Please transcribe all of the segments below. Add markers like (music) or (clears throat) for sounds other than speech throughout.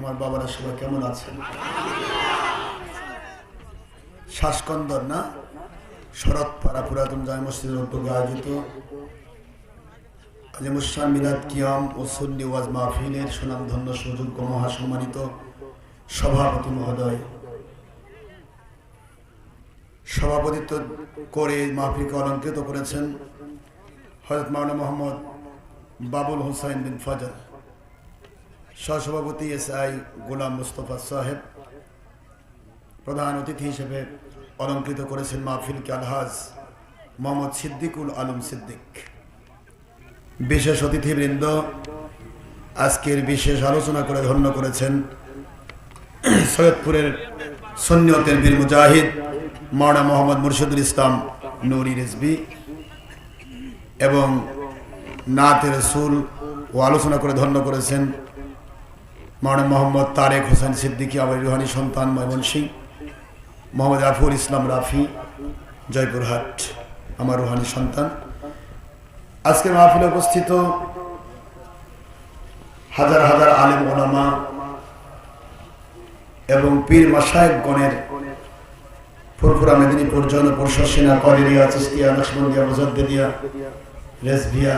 আমার বাবারা সবাই কেমন আছেন? শ্বাসকন্দর না? শরৎপাড়া পুরাতন জায় মসজিদের উদ্যোগে আয়োজিত আজিমুসান মিলাদ কিয়াম ও সুন্নি ওয়াজ মাহফিলের সুনামধন্য সুযোগ্য মহাসম্মানিত সভাপতি মহোদয়। সভাপতিত্ব করে মাহফিলকে অলঙ্কৃত করেছেন হজরত মাওলানা মোহাম্মদ বাবুল হুসাইন বিন ফজল। সহসভাপতি এস আই গোলাম মুস্তফা সাহেব প্রধান অতিথি হিসেবে অলঙ্কৃত করেছেন মাহফিলকে আলহাজ মোহাম্মদ সিদ্দিকুল আলম সিদ্দিক। বিশেষ অতিথিবৃন্দ, আজকের বিশেষ আলোচনা করে ধন্য করেছেন সৈয়দপুরের সন্ন্যতের বীর মুজাহিদ মাওনা মোহাম্মদ মুর্শিদুল ইসলাম নুরি রেজবি এবং নাতে রসুল ও আলোচনা করে ধন্য করেছেন মাওনা মোহাম্মদ তারেক হোসেন সিদ্দিকী আবার রুহানি, সন্তান ময়মন সিং, মোহাম্মদ রাফুল ইসলাম রাফি, জয়পুরহাট, আমার রুহানি সন্তান। আজকে মাহফিলে উপস্থিত হাজার হাজার আলেম ওলামা এবং পীর মাসায়কগণের ফুরফুরা মেদিনীপুর জনপুর শসিনা কলেরিয়া, চিস্তিয়া নকশবন্দিয়া মুজদ্দিয়া রেসভিয়া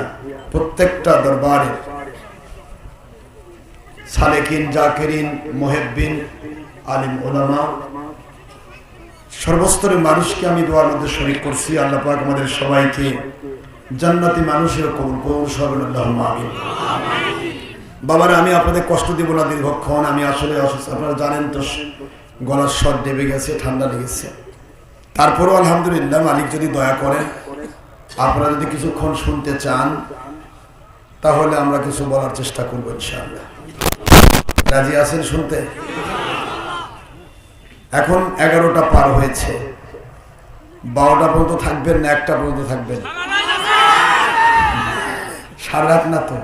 প্রত্যেকটা দরবারের সালেকিন, জাকেরিন, মোহেব্বিন, আলিম ওলামা। সর্বস্তরের মানুষকে আমি দোয়ার মধ্যে শরীর করছি। আল্লাহ পাক আমাদের সবাইকে জান্নাতি মানুষের কবুল করুন সর্বল্লাহ আমিন। বাবারা, আমি আপনাদের কষ্ট দিব না দীর্ঘক্ষণ। আমি আসলে অসুস্থ। আপনারা জানেন তো, গলার স্বর দেবে গেছে, ঠান্ডা লেগেছে। তারপরেও আলহামদুলিল্লাহ, মালিক যদি দয়া করেন, আপনারা যদি কিছুক্ষণ শুনতে চান, তাহলে আমরা কিছু বলার চেষ্টা করব ইনশাআল্লাহ। রাজি আছেন শুনতে? এখন এগারোটা পার হয়েছে। বারোটা পর্যন্ত থাকবেন না, একটা পর্যন্ত থাকবেন। সারা রাত না তো?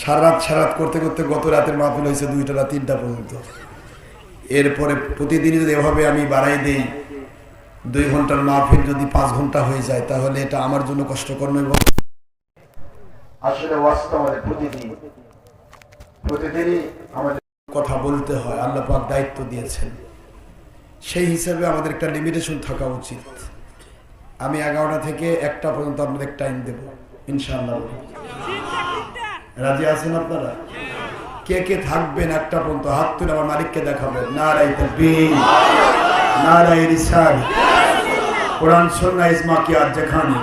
সারা রাত, সারা করতে করতে গত রাতের মাহফিল হয়েছে দুইটা রাত তিনটা পর্যন্ত। এরপরে প্রতিদিনই যদি এভাবে আমি বাড়াই দিই, দুই ঘণ্টার মাহফিল যদি পাঁচ ঘণ্টা হয়ে যায়, তাহলে এটা আমার জন্য কষ্টকর নয় আসলে প্রতিদিন। প্রতিদিনই আমাদের কথা বলতে হয়, আল্লাহ পাক দায়িত্ব দিয়েছেন। সেই হিসাবে আমাদের একটা লিমিটেশন থাকা উচিত। আমি এগারোটা থেকে একটা পর্যন্ত আপনাদের টাইম দেব, ইনশাআল্লাহ। রাজি আছেন আপনারা? কে কে থাকবেন একটা পর্যন্ত? হাত তুলে আমার মালিককে দেখাবেন। নারাই তাকবীর নারাই রিসাল। কোরআন, সুন্নাহ ইসমা কি আজ যেখানে।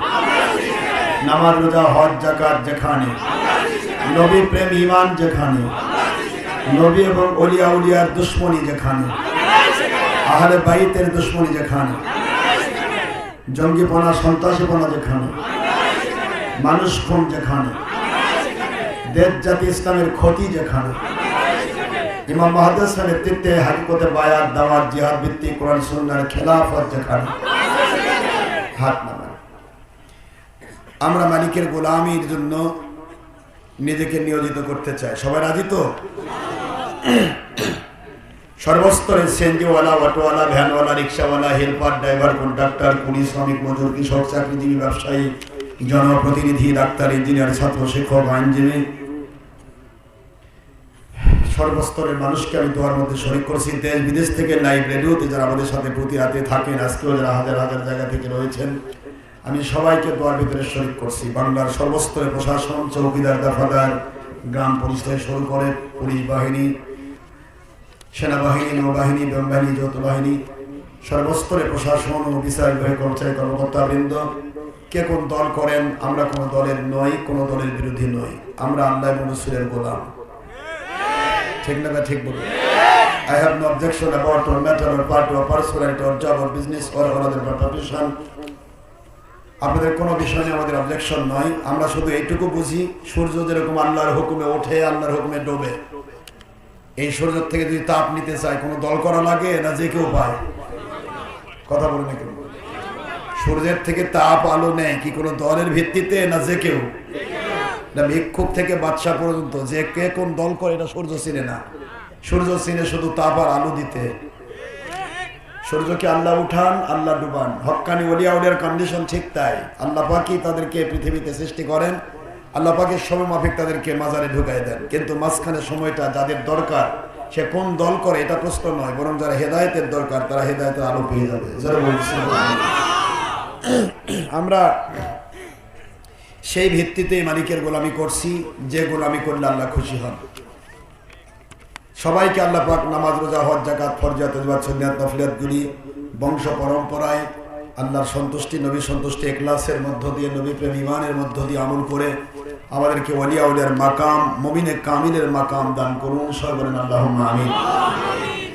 নামাজ, রোজা, হজ জাকাত যেখানে। নবী প্রেম ইমান যেখানে, নবী এবং অলিয়া উলিয়ার দুশ্মনী যেখানে, আহলে বাইতের দুশ্মনী যেখানে, জঙ্গিপনা, সন্ত্রাসীপনা যেখানে, মানুষ খুন যেখানে, দেশ জাতি ইসলামের ক্ষতি যেখানে। ইমাম মাহাদেসের নেতৃত্বে হাকিকতে বায়াত, দাওয়াত, জিহাদ ভিত্তিক কোরআন সুন্নার খেলাফত যেখানে। হাত নামান। আমরা মালিকের গোলামির জন্য নিজেকে নিয়োজিত করতে চাই সবাই রাজি তো? সর্বস্তরে সেনজিওয়ালা, অটোওয়ালা, ভ্যানওয়ালা, রিক্সাওয়ালা, হেল্পার, ড্রাইভার কন্ট্রাক্টর কুলি শ্রমিক, মজুর, কৃষক, চাকরিজীবী, ব্যবসায়ী, জনপ্রতিনিধি, ডাক্তার, ইঞ্জিনিয়ার, ছাত্র, শিক্ষক, আইনজীবী। সর্বস্তরের মানুষকে আমি দোয়ার মধ্যে শরিক করছি। দেশ বিদেশ থেকে লাইভ রেডিওতে যারা আমাদের সাথে প্রতি রাতে থাকেন, আজকেও যারা হাজার হাজার জায়গা থেকে রয়েছেন আমি সবাইকে দোয়ার ভিতরে শরিক করছি। বাংলার সর্বস্তরে প্রশাসন, চৌকিদার, দফাদার, গ্রাম থেকে শুরু করে পুলিশ বাহিনী, সেনাবাহিনী, নৌবাহিনী বিমানবাহিনী যৌথ বাহিনী সর্বস্তরে প্রশাসন ও বিচার বিভাগের কর্মচারী, কর্মকর্তাবৃন্দ, কে কোন দল করেন, আমরা কোনো দলের নই, কোনো দলের বিরোধী নই। আমরা আল্লাহ মনুষ্যের গোলাম। ঠিক না ঠিক বলুন? I have no objection about or matter or part or personality or job or business or another profession. আপনাদের কোনো বিষয় নিয়ে আমাদের অবজেকশন নয় আমরা শুধু এইটুকু বুঝি, সূর্য যেরকম আল্লাহর হুকুমে ওঠে, আল্লাহর হুকুমে ডোবে। এই সূর্য থেকে যদি তাপ নিতে চায়, কোনো দল করা লাগে না যে কেউ পায়? কথা বলুন কেউ। সূর্যের থেকে তাপ আলো নেয় কি কোনো দলের ভিত্তিতে না যে কেউ? না থেকে বাদশাহ পর্যন্ত, যে কে কোন দল করে, এটা সূর্য চিনে না। সূর্য চিনে শুধু তাপ আর আলো দিতে। সূর্যকে আল্লাহ উঠান, আল্লাহ ডুবান। হক্কানি ওলিয়া উলিয়ার কন্ডিশন ঠিক তাই। আল্লাহ পাকি তাদেরকে পৃথিবীতে সৃষ্টি করেন। আল্লাহ পাকের সময় মাফিক তাদেরকে মাজারে ঢুকাই দেন। কিন্তু মাঝখানে সময়টা যাদের দরকার, সে কোন দল করে এটা প্রশ্ন নয়, বরং যারা হেদায়তের দরকার, তারা হেদায়েতের আলো পেয়ে যাবে। আমরা সেই ভিত্তিতে মালিকের গোলামি করছি, যে গোলামি করলে আল্লাহ খুশি হন। সবাইকে আল্লাহ পাক নামাজ, রোজা, হজ জাকাত ফরজাত তজবাত সুন্নাত নফলিয়াতগুলি বংশ পরম্পরায় আল্লাহর সন্তুষ্টি নবী সন্তুষ্টি একলাসের মধ্য দিয়ে, নবী প্রেম ইমানের মধ্য দিয়ে আমল করে আমাদেরকে ওলিয়া উলিয়ার মাকাম, মমিনে কামিলের মাকাম দান করুন সবাই বলেন আল্লাহ আমিন।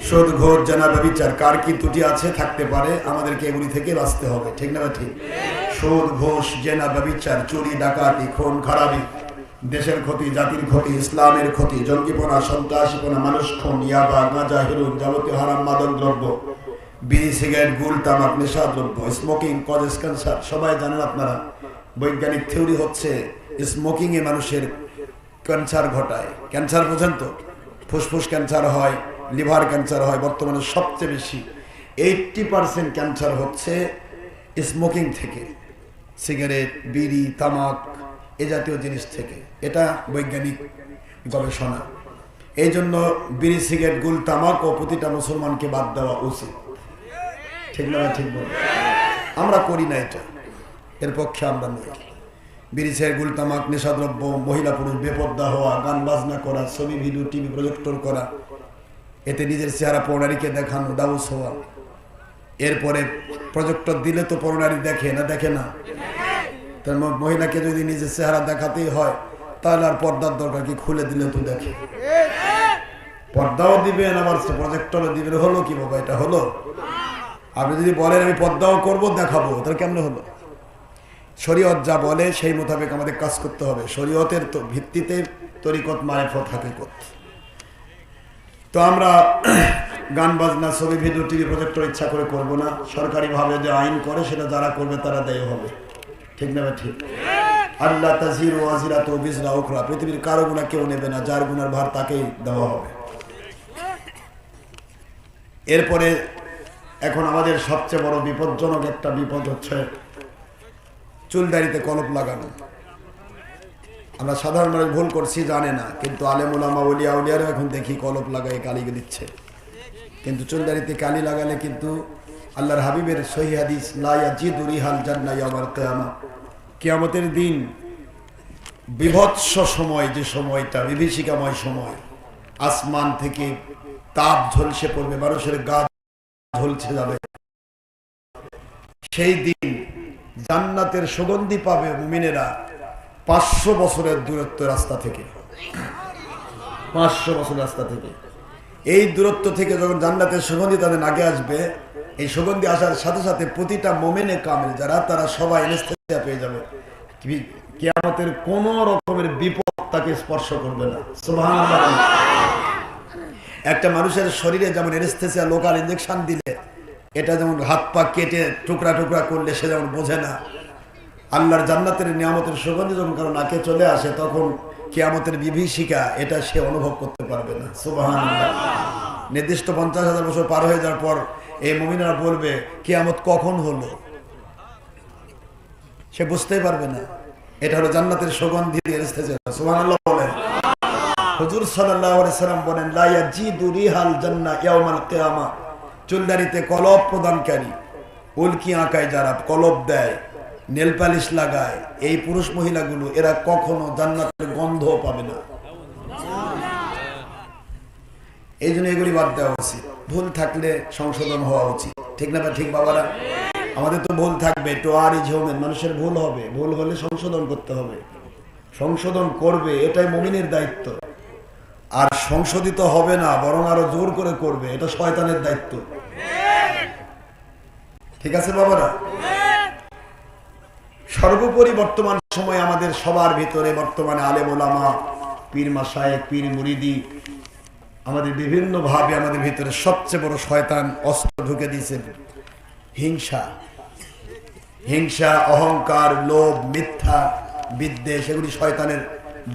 সুদ ঘোর জানা বিচার কার কি ত্রুটি আছে থাকতে পারে, আমাদেরকে এগুলি থেকে বাঁচতে হবে, ঠিক না ঠিক? সুদ ঘোষ জেনা ব্যবিচার চুরি, ডাকাতি, খুন, খারাপি দেশের ক্ষতি, জাতির ক্ষতি, ইসলামের ক্ষতি, জঙ্গিপনা, সন্ত্রাসীপনা, মানুষ খুন, ইয়াবা গাঁজা হিরুন, যাবতীয় হারাম, মাদক দ্রব্য, বিড়ি, সিগারেট, গুল, তামাক, নেশা দ্রব্য, স্মোকিং, কজেস ক্যান্সার, সবাই জানেন আপনারা, বৈজ্ঞানিক থিওরি হচ্ছে স্মোকিং এ মানুষের ক্যান্সার ঘটায়। ক্যান্সার বোঝেন তো? ফুসফুস ক্যান্সার হয়, লিভার ক্যান্সার হয়, বর্তমানে সবচেয়ে বেশি এইটটি পার্সেন্ট ক্যান্সার হচ্ছে স্মোকিং থেকে। সিগারেট, বিড়ি, তামাক এ জাতীয় জিনিস থেকে। এটা বৈজ্ঞানিক গবেষণা। এই জন্য বিড়ি, সিগারেট, গুল, তামাক ও প্রতিটা মুসলমানকে বাদ দেওয়া উচিত। ঠিক না ঠিক বল আমরা করি না এটা। এর পক্ষে আমরা নই। বিড়ি, সিগারেট, গুল, তামাক, নেশাদ্রব্য, মহিলা পুরুষ, বেপর্দা হওয়া, গান বাজনা করা, ছবি, ভিডিও, টিভি প্রজেক্টর করা, এতে নিজের চেহারা পৌনারীকে দেখানো দাউস হওয়া। এরপরে প্রজেক্টর দিলে তো পৌনারী দেখে, না দেখে না? তার মহিলাকে যদি নিজের চেহারা দেখাতেই হয়, তাহলে আর পর্দার দরকার কি? খুলে দিলে তো দেখে। পর্দাও দিবেন, আবার প্রজেক্টরও দিবেন। হলো কি বাবা, এটা হলো? আপনি যদি বলেন, আমি পর্দাও করব, দেখাবো তাহলে কেমন হলো? শরীয়ত যা বলে, সেই মোতাবেক আমাদের কাজ করতে হবে। শরীয়তের তো ভিত্তিতে তরিকত, মারেফত, হাকিকত। তো আমরা (clears throat) গান, বাজনা, ছবি, ভিডিও, টিভি প্রজেক্টর ইচ্ছা করে করব না। সরকারিভাবে যে আইন করে, সেটা যারা করবে, তারা দেয় হবে। ঠিক না ঠিক। আল্লাহ তাজির ওয়াজিরা তো বিজরা ওখরা পৃথিবীর কারও গুণা কেউ নেবে না, যার গুণার ভার তাকেই দেওয়া হবে। এরপরে এখন আমাদের সবচেয়ে বড় বিপজ্জনক একটা বিপদ হচ্ছে চুলদারিতে কলপ লাগানো। আমরা সাধারণ মানুষ ভুল করছি, জানে না। কিন্তু আলেমুলামা উলিয়া উলিয়ারও এখন দেখি কলপ লাগাই কালি দিচ্ছে। কিন্তু চুলদারিতে কালি লাগালে কিন্তু আল্লাহর হাবিবের সহি হাদিস লাইয়া জান্নাই আমার কেয়ামা। কেয়ামতের দিন বিভৎস সময়, যে সময়টা, বিভীষিকাময় সময়। আসমান থেকে তাপ ঝলসে পড়বে, মানুষের গা ঝলসে যাবে। সেই দিন জান্নাতের সুগন্ধি পাবে মুমিনেরা পাঁচশো বছরের দূরত্ব রাস্তা থেকে। পাঁচশো বছর রাস্তা থেকে। এই দূরত্ব থেকে যখন জান্নাতের সুগন্ধি তাদের আগে আসবে এই সুগন্ধি আসার সাথে সাথে প্রতিটা মোমেনে কামেল, যারা তারা সবাই এনেস্থেসিয়া পেয়ে যাবে। কিয়ামতের কোন রকমের বিপদ তাকে স্পর্শ করবে না। একটা মানুষের শরীরে যেমন এনেস্থেসিয়া লোকাল ইঞ্জেকশন দিলে, এটা যেমন হাত পা কেটে টুকরা টুকরা করলে সে যেমন বোঝে না। আল্লাহর জান্নাতের নিয়ামতের সুগন্ধি যখন কারও নাকে চলে আসে, তখন কেয়ামতের বিভীষিকা এটা সে অনুভব করতে পারবে না। সুবহানাল্লাহ। নির্দিষ্ট পঞ্চাশ হাজার বছর পার হয়ে যাওয়ার পর এই মমিনারা বলবে, কিয়ামত কখন হলো? সে বুঝতেই পারবে না। এটা হলো জান্নাতের সুগন্ধি বলেন। সাল্লাম বলেন চুলদারিতে কলব প্রদানকারী, উল্কি আঁকায় যারা কলব দেয়, নেল পালিশ লাগায়, এই পুরুষ মহিলাগুলো, এরা কখনো জান্নাতের গন্ধ পাবে না। এই জন্য এগুলি বাদ দেওয়া উচিত। ভুল থাকলে সংশোধন হওয়া উচিত। ঠিক না ঠিক, বাবারা? আমাদের তো ভুল থাকবে তো আর ইজ মানুষের ভুল হবে। ভুল হলে সংশোধন করতে হবে। সংশোধন করবে, এটাই মমিনের দায়িত্ব। আর সংশোধিত হবে না, বরং আরও জোর করে করবে, এটা শয়তানের দায়িত্ব। ঠিক আছে, বাবারা? সর্বোপরি বর্তমান সময় আমাদের সবার ভিতরে বর্তমানে আলেম পীর মাসায়েক পীর মুরিদি আমাদের বিভিন্ন ভাবে আমাদের ভিতরে সবচেয়ে বড় শয়তান অস্ত্র ঢুকে দিয়েছে। হিংসা। হিংসা, অহংকার, লোভ, মিথ্যা, বিদ্বেষ, এগুলি শয়তানের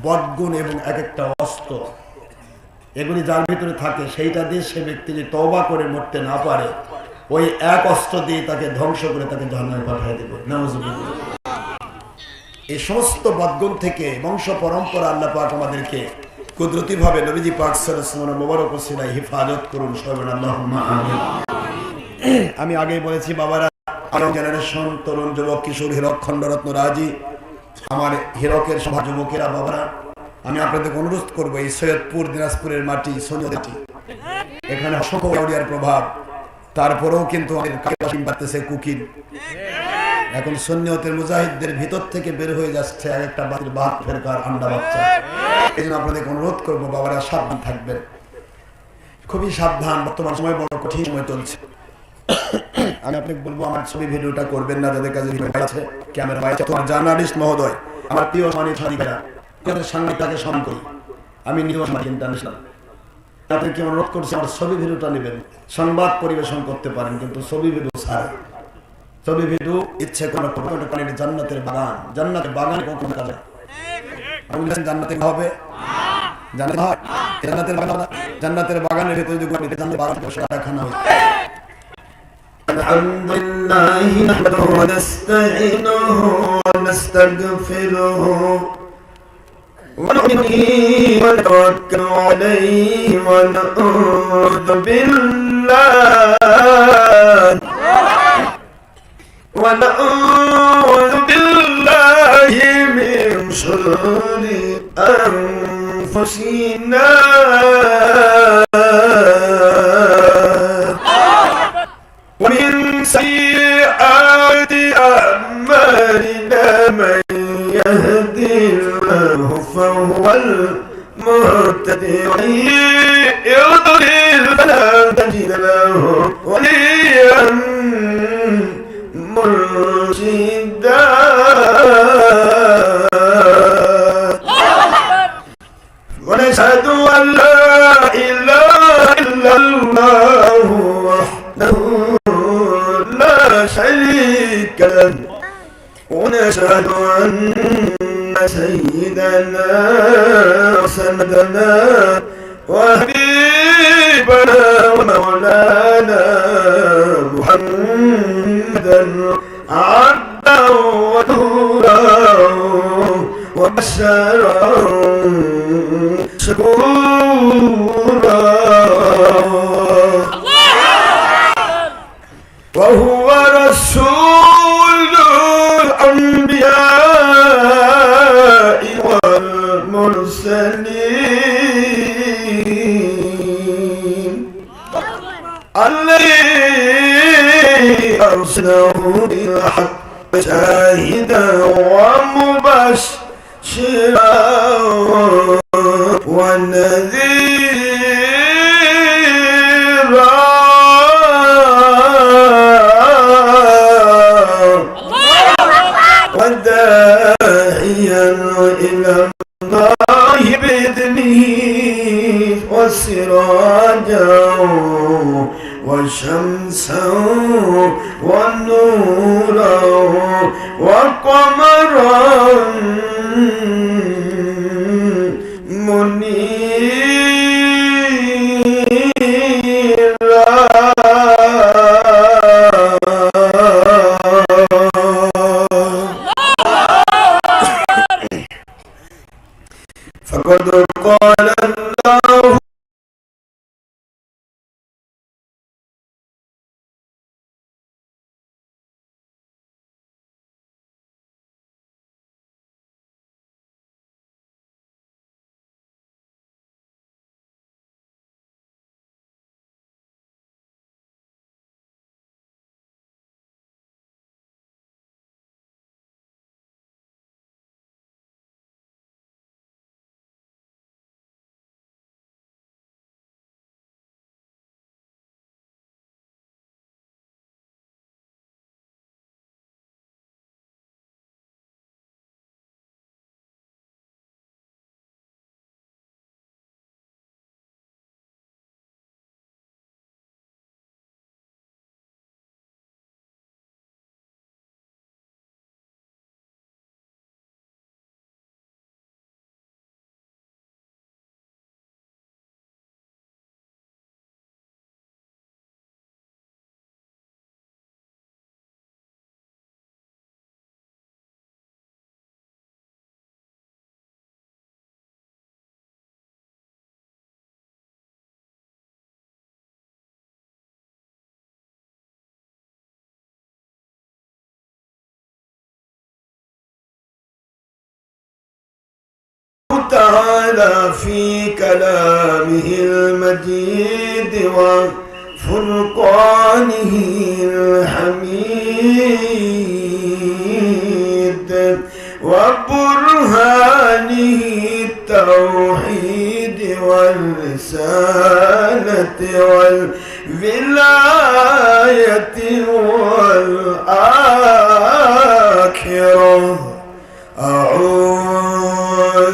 বদগুণ এবং এক একটা অস্ত্র। এগুলি যার ভিতরে থাকে, সেইটা দিয়ে সে ব্যক্তি যদি তওবা করে মরতে না পারে, ওই এক অস্ত্র দিয়ে তাকে ধ্বংস করে তাকে জাহান্নামে পাঠিয়ে দেবে। এই সমস্ত বদগুণ থেকে বংশ পরম্পরা আল্লাহ আমাদেরকে কুদরতি ভাবে নবীজি পাক সাল্লাল্লাহু মোবারক ওসিলায় হেফাজত করুন সবাই আল্লাহুম্মা আমিন আমি আগেই বলেছি, বাবারা আমার জেনারেশন তরুণ যুবক, কিশোর হীরক খণ্ডরত্ন রাজি, আমার হীরকের সভা যুবকেরা, বাবারা, আমি আপনাদের অনুরোধ করব, এই সৈয়দপুর, দিনাজপুরের মাটি সৈয়দটি এখানে অসংখ্য প্রভাব, তারপরেও কিন্তু আমাদের পাচ্ছে কুকির। এখন সন্নিয়তের মুজাহিদদের ভিতর থেকে বের হয়ে যাচ্ছে এক একটা বাতিল বাদ ফেরকার আন্ডা বাচ্চা। এই জন্য আপনাদের অনুরোধ করব, বাবারা সাবধান থাকবেন। খুবই সাবধান, বর্তমান সময় বড় কঠিন সময় চলছে। আমি আপনাকে বলব, আমার ছবি, ভিডিওটা করবেন না, যাদের কাছে আছে, ক্যামেরা তোমার জার্নালিস্ট মহোদয়, আমার প্রিয় স্মরণ করি। আমি ইন্টারন্যাশনাল অনুরোধ করছি, আমার ছবি, ভিডিওটা নেবেন। সংবাদ পরিবেশন করতে পারেন, কিন্তু ছবি, ভিডিও ছাড়া। ছবি ভিডিও ইচ্ছে কোনো পানির জান্নাতের বাগান জান্নাতের বাগান কখন কাজে আপনি বলছেন জান্নাতে হবে জান্নাত হয় জান্নাতের বাগান জান্নাতের বাগানের ভিতরে যদি জান্নাতের বাগান বসে খানা হয় الحمد لله نحمده ونستعينه ونستغفره ونؤمن به ونتوكل عليه ونعوذ بالله ونعوذ بالله من شرور أنفسنا. ومن سيئات أعمالنا من يهدي الله فهو المهتدي. له ونشهد أن سيدنا وسندنا وحبيبنا ومولانا محمدا عبدا ونورا وبشرا شكورا. وهو رسول والمرسلين الذي أرسله بالحق شاهدا ومبشرا. ونذيرا وسراجا وشمسا ونورا وقمرا منيرا تعالى في كلامه المجيد وفرقانه الحميد وبرهانه التوحيد والرسالة والولاية والآخرة. أعوذ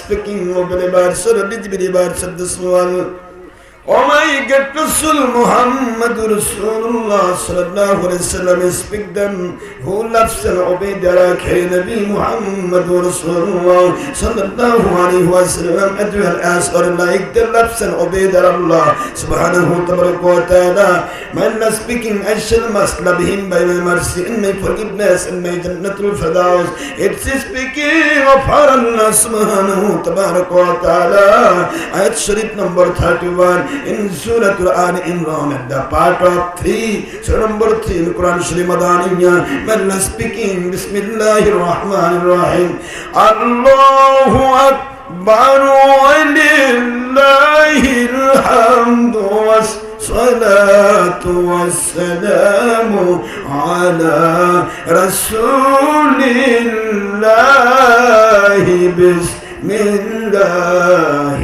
The verse of the verse of this world. Oh my God, Rasul Muhammad Rasulullah sallallahu alayhi wa sallam speak them who loves and obey their Akhi Nabi Muhammad Rasulullah sallallahu alayhi wa sallam as well as or like they loves and obey their Allah subhanahu wa ta'ala. My Allah speaking, I shall must love him by my mercy and my forgiveness and my Jannatul Firdaus. It's speaking of our Allah subhanahu wa ta'ala. Ayat Sharif number 31 in Surah Quran Imran at the part of 3. Surah number 3 in Quran Sharif Madaniya. Allah speaking, Bismillahir Rahmanir Rahim. Allahu Akbar ولله الحمد والصلاة والسلام على رسول الله بسم الله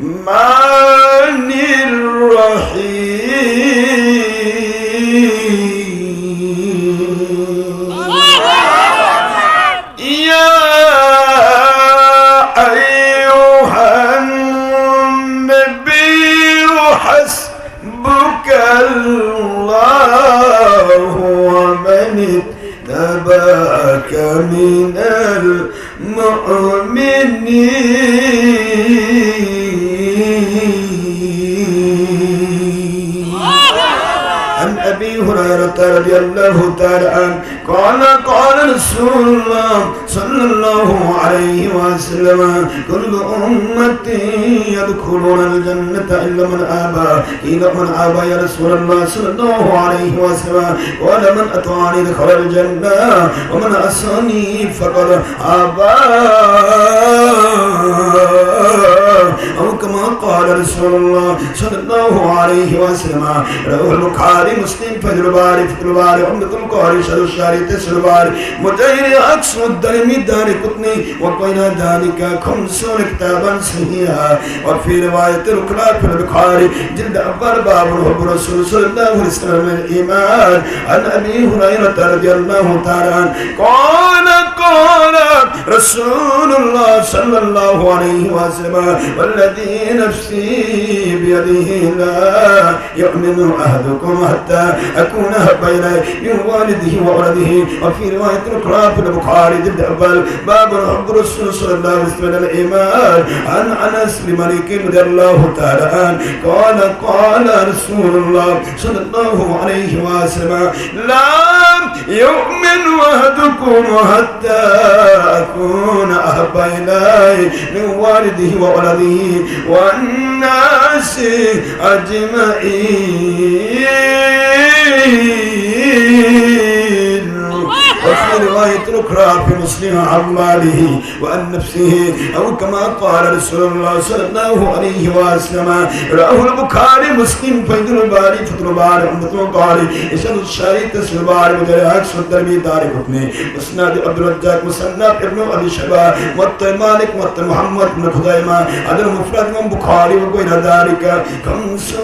الرحمن الرحيم. يا أيها النبي حسبك الله ومن اتبعك من المؤمنين. عن ابي هريرة رضي الله تعالى عنه. قال قال رسول الله صلى الله عليه وسلم كل أمتي يدخلون الجنة إلا من آبى. قيل من آبى يا رسول الله صلى الله عليه وسلم. قال من اطاعني دخل الجنة ومن عصاني فقد آبى. أو كما قال رسول الله صلى الله عليه وسلم رواه البخاري مسلم فجر الباري فتح الباري عمدة القاري شهر الشهر تسر الباري مجير عكس الدرمي دار قطني وبين ذلك خمسون كتابا صحيحا وفي رواية الأخرى في البخاري جلد أول باب حب رسول صلى الله عليه وسلم الإيمان عن أبي هريرة رضي الله تعالى عنه قال قال رسول الله صلى الله عليه وسلم والذي نفسي بيده لا يؤمن أحدكم حتى أكون أحب إليه من والده وولده وفي رواية أخرى في البخاري جلد أول باب حب رسول صلى الله عليه وسلم الإيمان عن أنس بن رضي الله تعالى عنه قال قال رسول الله صلى الله عليه وسلم لا يؤمن أحدكم حتى من والده وولده والناس أجمعين وفي رواية الأخرى في مسلم عن ماله وعن نفسه أو كما قال رسول الله صلى الله عليه وسلم رواه البخاري مسلم فيد الباري فتح الباري عمدة القاري إشان الشاري تسل الباري مدرعك صدر بي داري قطني مسناد عبد الرجاق مسناد ابن أبي شبا مت مالك مت محمد بن خزيمة هذا المفرد من بخاري وغير ذلك خمس